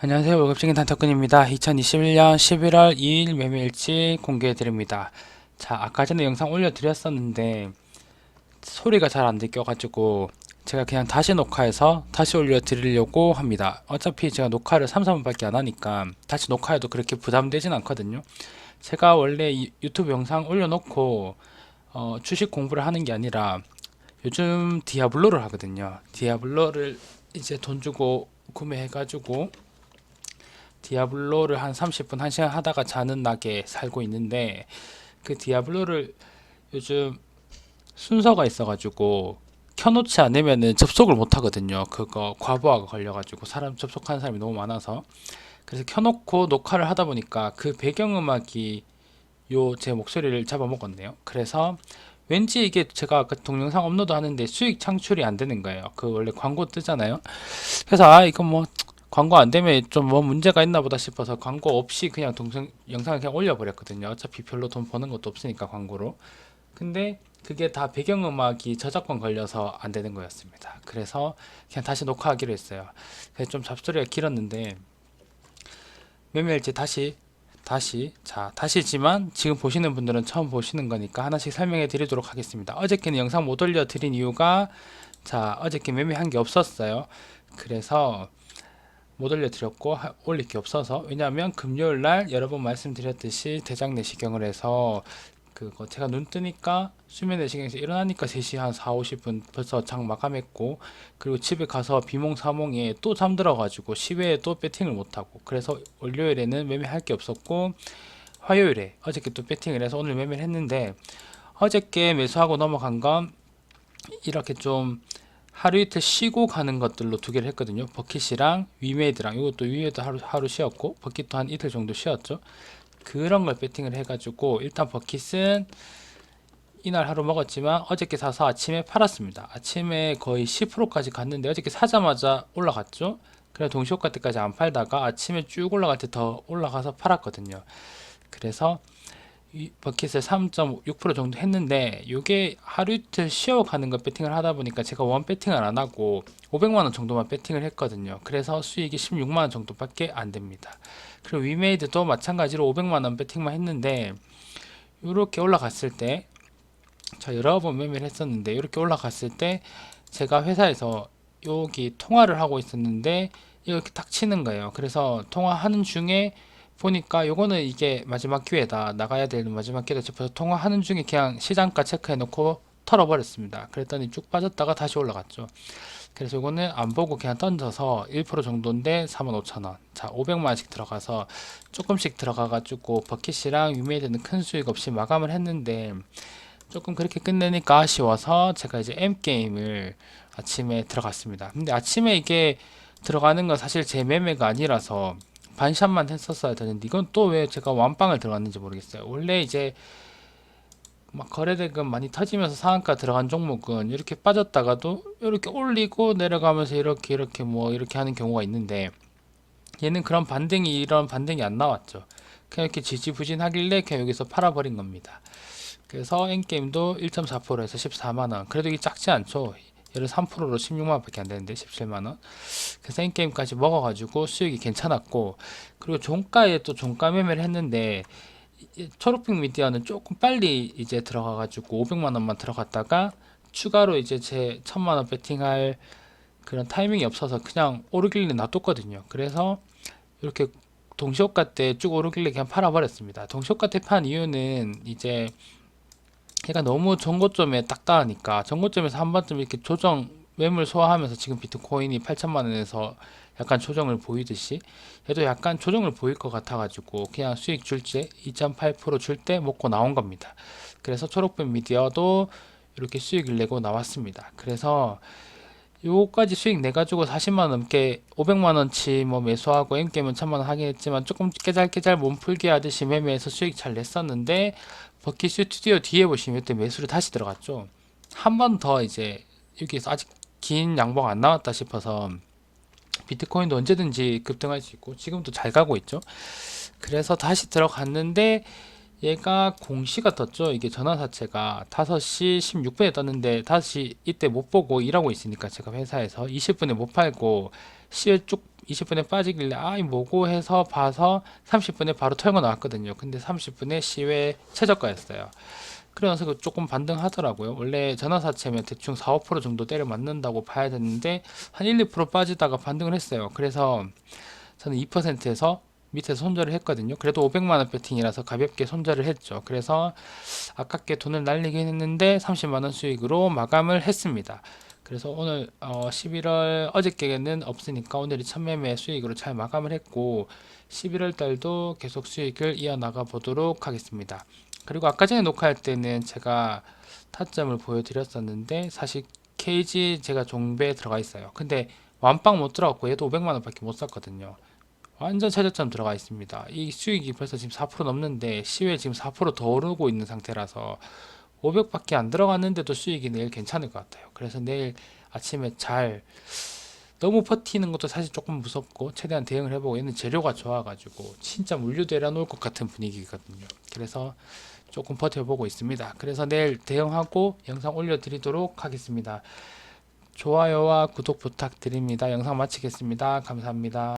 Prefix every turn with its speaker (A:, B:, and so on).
A: 안녕하세요. 월급쟁이 단타꾼입니다. 2021년 11월 2일 매매일지 공개해드립니다. 자, 아까 전에 영상 올려드렸었는데 소리가 잘 안 들려가지고 제가 그냥 다시 녹화해서 다시 올려드리려고 합니다. 어차피 제가 녹화를 3, 4분밖에 안 하니까 다시 녹화해도 그렇게 부담되진 않거든요. 제가 원래 이 유튜브 영상 올려놓고 어, 주식 공부를 하는 게 아니라 요즘 디아블로를 하거든요. 디아블로를 이제 돈 주고 구매해가지고 디아블로를 한 30분, 1시간 하다가 자는 낙에 살고 있는데 그 디아블로를 요즘 순서가 있어가지고 켜놓지 않으면은 접속을 못 하거든요. 그거 과부하가 걸려가지고 사람 접속하는 사람이 너무 많아서 그래서 켜놓고 녹화를 하다 보니까 그 배경음악이 요 제 목소리를 잡아먹었네요. 그래서 왠지 이게 제가 아까 동영상 업로드 하는데 수익 창출이 안 되는 거예요. 그 원래 광고 뜨잖아요. 그래서 아 이거 뭐 광고 안 되면 좀 뭐 문제가 있나 보다 싶어서 광고 없이 그냥 동영 영상을 그냥 올려버렸거든요. 어차피 별로 돈 버는 것도 없으니까 광고로. 근데 그게 다 배경음악이 저작권 걸려서 안 되는 거였습니다. 그래서 그냥 다시 녹화하기로 했어요. 그래서 좀 잡소리가 길었는데 매매일지 다시 다시 자 다시지만 지금 보시는 분들은 처음 보시는 거니까 하나씩 설명해 드리도록 하겠습니다. 어저께는 영상 못 올려 드린 이유가 자 어저께 매매한 게 없었어요. 그래서 못 올려드렸고 하- 올릴 게 없어서. 왜냐하면 금요일 날 여러 번 말씀드렸듯이 대장 내시경을 해서 그거 제가 눈 뜨니까 수면 내시경에서 일어나니까 3시 한 4, 50분 벌써 장 마감했고 그리고 집에 가서 비몽사몽에 또 잠들어 가지고 시외에 또 배팅을 못 하고 그래서 월요일에는 매매할 게 없었고 화요일에 어저께 또 배팅을 해서 오늘 매매를 했는데 어저께 매수하고 넘어간 건 이렇게 좀 하루 이틀 쉬고 가는 것들로 두 개를 했거든요. 버킷이랑 위메이드랑 이것도 위메이드 하루 하루 쉬었고 버킷도 한 이틀 정도 쉬었죠. 그런 걸 배팅을 해가지고 일단 버킷은 이날 하루 먹었지만 어저께 사서 아침에 팔았습니다. 아침에 거의 10%까지 갔는데 어저께 사자마자 올라갔죠. 그래 동시효과 때까지 안 팔다가 아침에 쭉 올라갈 때 더 올라가서 팔았거든요. 그래서 이 버킷을 3.6% 정도 했는데 이게 하루 이틀 쉬어가는 거 배팅을 하다 보니까 제가 원 배팅을 안 하고 500만 원 정도만 배팅을 했거든요. 그래서 수익이 16만 원 정도밖에 안 됩니다. 그리고 위메이드도 마찬가지로 500만 원 배팅만 했는데 이렇게 올라갔을 때 자 여러 번 매매를 했었는데 이렇게 올라갔을 때 제가 회사에서 여기 통화를 하고 있었는데 이렇게 딱 치는 거예요. 그래서 통화하는 중에 보니까 요거는 이게 마지막 기회다 나가야 되는 마지막 기회다 싶어서 통화하는 중에 그냥 시장가 체크해 놓고 털어버렸습니다. 그랬더니 쭉 빠졌다가 다시 올라갔죠. 그래서 요거는 안 보고 그냥 던져서 1% 정도인데 45,000원. 자, 500만원씩 들어가서 조금씩 들어가가지고 버킷이랑 위메이드는 큰 수익 없이 마감을 했는데 조금 그렇게 끝내니까 아쉬워서 제가 이제 M게임을 아침에 들어갔습니다. 근데 아침에 이게 들어가는 건 사실 제 매매가 아니라서 반샷만 했었어야 되는데 이건 또 왜 제가 완빵을 들어갔는지 모르겠어요. 원래 이제 막 거래대금 많이 터지면서 상한가 들어간 종목은 이렇게 빠졌다가도 이렇게 올리고 내려가면서 이렇게 이렇게 뭐 이렇게 하는 경우가 있는데 얘는 그런 반등이 이런 반등이 안 나왔죠. 그냥 이렇게 지지부진하길래 그냥 여기서 팔아버린 겁니다. 그래서 N게임도 1.4%에서 14만원. 그래도 이게 작지 않죠. 얘를 3%로 16만원 밖에 안 되는데 17만원. 그래서 N게임까지 먹어가지고 수익이 괜찮았고 그리고 종가에 또 종가 매매를 했는데 이 초록빛 미디어는 조금 빨리 이제 들어가가지고 500만 원만 들어갔다가 추가로 이제 제 1000만 원 배팅할 그런 타이밍이 없어서 그냥 오르길래 놔뒀거든요. 그래서 이렇게 동시호가 때쭉 오르길래 그냥 팔아버렸습니다. 동시호가 때판 이유는 이제 얘가 너무 전고점에 딱 닿으니까 전고점에서 한 번쯤 이렇게 조정 매물 소화하면서 지금 비트코인이 8천만 원에서 약간 조정을 보이듯이 얘도 약간 조정을 보일 것 같아가지고 그냥 수익 줄때 2.8%줄 때 먹고 나온 겁니다. 그래서 초록빛 미디어도 이렇게 수익을 내고 나왔습니다. 그래서 요거까지 수익 내 가지고 40만 원 넘게 500만 원치 뭐 매수하고 M게임은 1000만 원 하긴 했지만 조금 깨잘깨잘 몸풀기 하듯이 매매해서 수익 잘 냈었는데 버킷 스튜디오 뒤에 보시면 이때 매수를 다시 들어갔죠. 한 번 더 이제 여기서 아직 긴 양봉 안 나왔다 싶어서 비트코인도 언제든지 급등할 수 있고 지금도 잘 가고 있죠. 그래서 다시 들어갔는데 얘가 공시가 떴죠. 이게 전화사채가 5시 16분에 떴는데 다시 이때 못 보고 일하고 있으니까 제가 회사에서 20분에 못 팔고 시에 쭉 20분에 빠지길래 아이 뭐고 해서 봐서 30분에 바로 털고 나왔거든요. 근데 30분에 시외 최저가였어요. 그래서 그 조금 반등하더라고요. 원래 전화사채면 대충 4, 5% 정도 때려 맞는다고 봐야 되는데 한 1, 2% 빠지다가 반등을 했어요. 그래서 저는 2%에서 밑에서 손절을 했거든요. 그래도 500만 원 배팅이라서 가볍게 손절을 했죠. 그래서 아깝게 돈을 날리긴 했는데 30만 원 수익으로 마감을 했습니다. 그래서 오늘 어 11월 어저께는 없으니까 오늘이 첫 매매 수익으로 잘 마감을 했고 11월 달도 계속 수익을 이어나가 보도록 하겠습니다. 그리고 아까 전에 녹화할 때는 제가 타점을 보여드렸었는데 사실 케이지 제가 종배에 들어가 있어요. 근데 완빵 못 들어갔고 얘도 500만 원 밖에 못 샀거든요. 완전 최저점 들어가 있습니다. 이 수익이 벌써 지금 4% 넘는데 시외 지금 4%더 오르고 있는 상태라서 500밖에 안 들어갔는데도 수익이 내일 괜찮을 것 같아요. 그래서 내일 아침에 잘 너무 버티는 것도 사실 조금 무섭고 최대한 대응을 해보고 얘는 재료가 좋아가지고 진짜 물류 내려놓을 것 같은 분위기거든요. 그래서 조금 버텨보고 있습니다. 그래서 내일 대응하고 영상 올려드리도록 하겠습니다. 좋아요와 구독 부탁드립니다. 영상 마치겠습니다. 감사합니다.